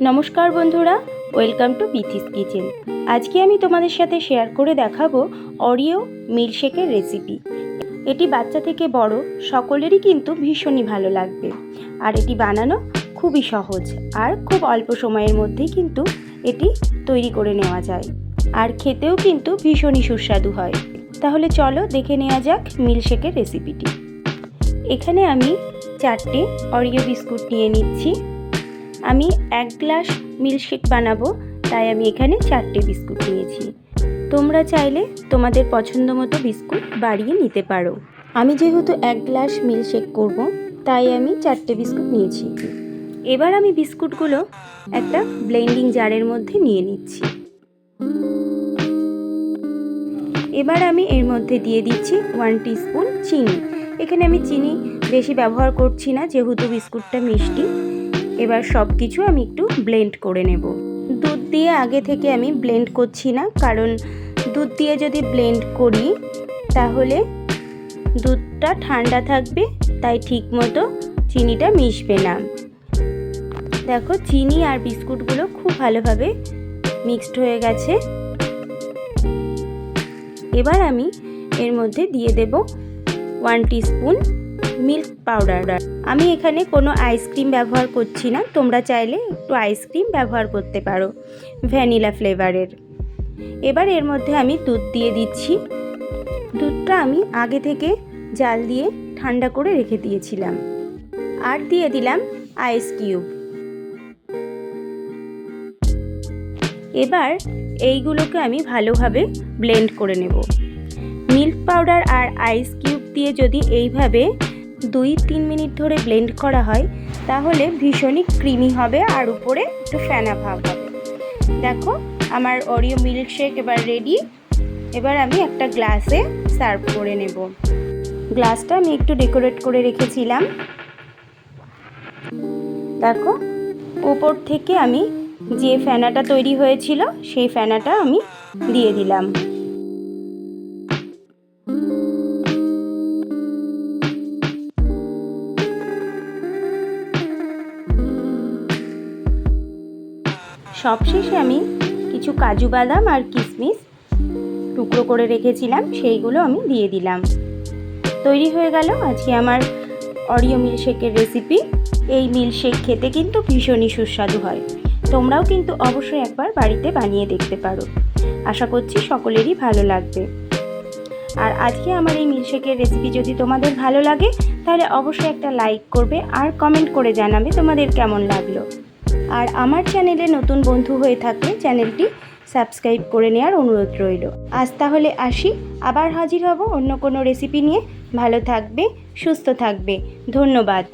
নমস্কার বন্ধুরা, welcome to Bithi's kitchen. আজকে আমি তোমাদের সাথে শেয়ার করে দেখাবো অরিও মিল্কশেকের রেসিপি। এটি বাচ্চা থেকে বড়, সকলেরই কিন্তু ভীষণই ভালো লাগবে। আর এটি বানানো খুবই সহজ, আর খুব অল্প সময়ের মধ্যেই কিন্তু এটি তৈরি করে নেওয়া যায়। আর খেতেও কিন্তু ভীষণই সুস্বাদু হয়। তাহলে চলো দেখে নেওয়া যাক মিল্কশেকের রেসিপিটি। এখানে আমি চারটে অরিও বিস্কুট নিয়ে নিচ্ছি। আমি এক গ্লাস মিল্কশেক বানাবো, তাই আমি এখানে চারটে বিস্কুট নিয়েছি। তোমরা চাইলে তোমাদের পছন্দ মতো বিস্কুট বাড়িয়ে নিতে পারো। আমি যেহেতু এক গ্লাস মিল্কশেক করব, তাই আমি চারটে বিস্কুট নিয়েছি। এবার আমি বিস্কুটগুলো একটা ব্লেন্ডিং জারের মধ্যে নিয়ে নিচ্ছি। এবার আমি এর মধ্যে দিয়ে দিচ্ছি ওয়ান স্পুন চিনি। এখানে আমি চিনি বেশি ব্যবহার করছি না, যেহেতু বিস্কুটটা মিষ্টি। এবার সব কিছু আমি একটু ব্লেন্ড করে নেব। দুধ দিয়ে আগে থেকে আমি ব্লেন্ড করছি না, কারণ দুধ দিয়ে যদি ব্লেন্ড করি, তাহলে দুধটা ঠান্ডা থাকবে, তাই ঠিক মতো চিনিটা মিশবে না। দেখো, চিনি আর বিস্কুটগুলো খুব ভালোভাবে মিক্সড হয়ে গেছে। এবার আমি এর মধ্যে দিয়ে দেব ওয়ান স্পুন মিল্ক পাউডার আমি এখানে কোনো আইসক্রিম ব্যবহার করছি না। তোমরা চাইলে একটু আইসক্রিম ব্যবহার করতে পারো ভ্যানিলা ফ্লেভারের এবার এর মধ্যে আমি দুধ দিয়ে দিচ্ছি। দুধটা আমি আগে থেকে জাল দিয়ে ঠান্ডা করে রেখে দিয়েছিলাম। আর দিয়ে দিলাম আইস কিউব এবার এইগুলোকে আমি ভালোভাবে ব্লেন্ড করে নেব। মিল্ক পাউডার আর আইস কিউব দিয়ে যদি এইভাবে দুই, তিন মিনিট ধরে ব্লেন্ড করা হয়, তাহলে ভীষণই ক্রিমি হবে আর উপরে একটু ফ্যানা ভাব হবে। দেখো, আমার অরিও মিল্কশেক এবার রেডি এবার আমি একটা গ্লাসে সার্ভ করে নেব। গ্লাসটা আমি একটু ডেকোরেট করে রেখেছিলাম। দেখো, উপর থেকে আমি যে ফেনাটা তৈরি হয়েছিল, সেই ফেনাটা আমি দিয়ে দিলাম। সবশেষে আমি কিছু কাজু বাদাম আর কিশমিশ টুকরো করে রেখেছিলাম, সেইগুলো আমি দিয়ে দিলাম। তৈরি হয়ে গেল আজকে আমার অরিও মিল্কশেকের রেসিপি এই মিল্কশেক খেতে কিন্তু ভীষণই সুস্বাদু হয়। তোমরাও কিন্তু অবশ্যই একবার বাড়িতে বানিয়ে দেখতে পারো। আশা করছি সকলেরই ভালো লাগবে। আর আজকে আমার এই মিল্কশেকের রেসিপি যদি তোমাদের ভালো লাগে, তাহলে অবশ্যই একটা লাইক করবে আর কমেন্ট করে জানাবে তোমাদের কেমন লাগল। আর আমার চ্যানেলে নতুন বন্ধু হয়ে থাকলে চ্যানেলটি সাবস্ক্রাইব করে নেওয়ার অনুরোধ রইল। আজ তাহলে আসি, আবার হাজির হব অন্য কোনো রেসিপি নিয়ে। ভালো থাকবে, সুস্থ থাকবে। ধন্যবাদ।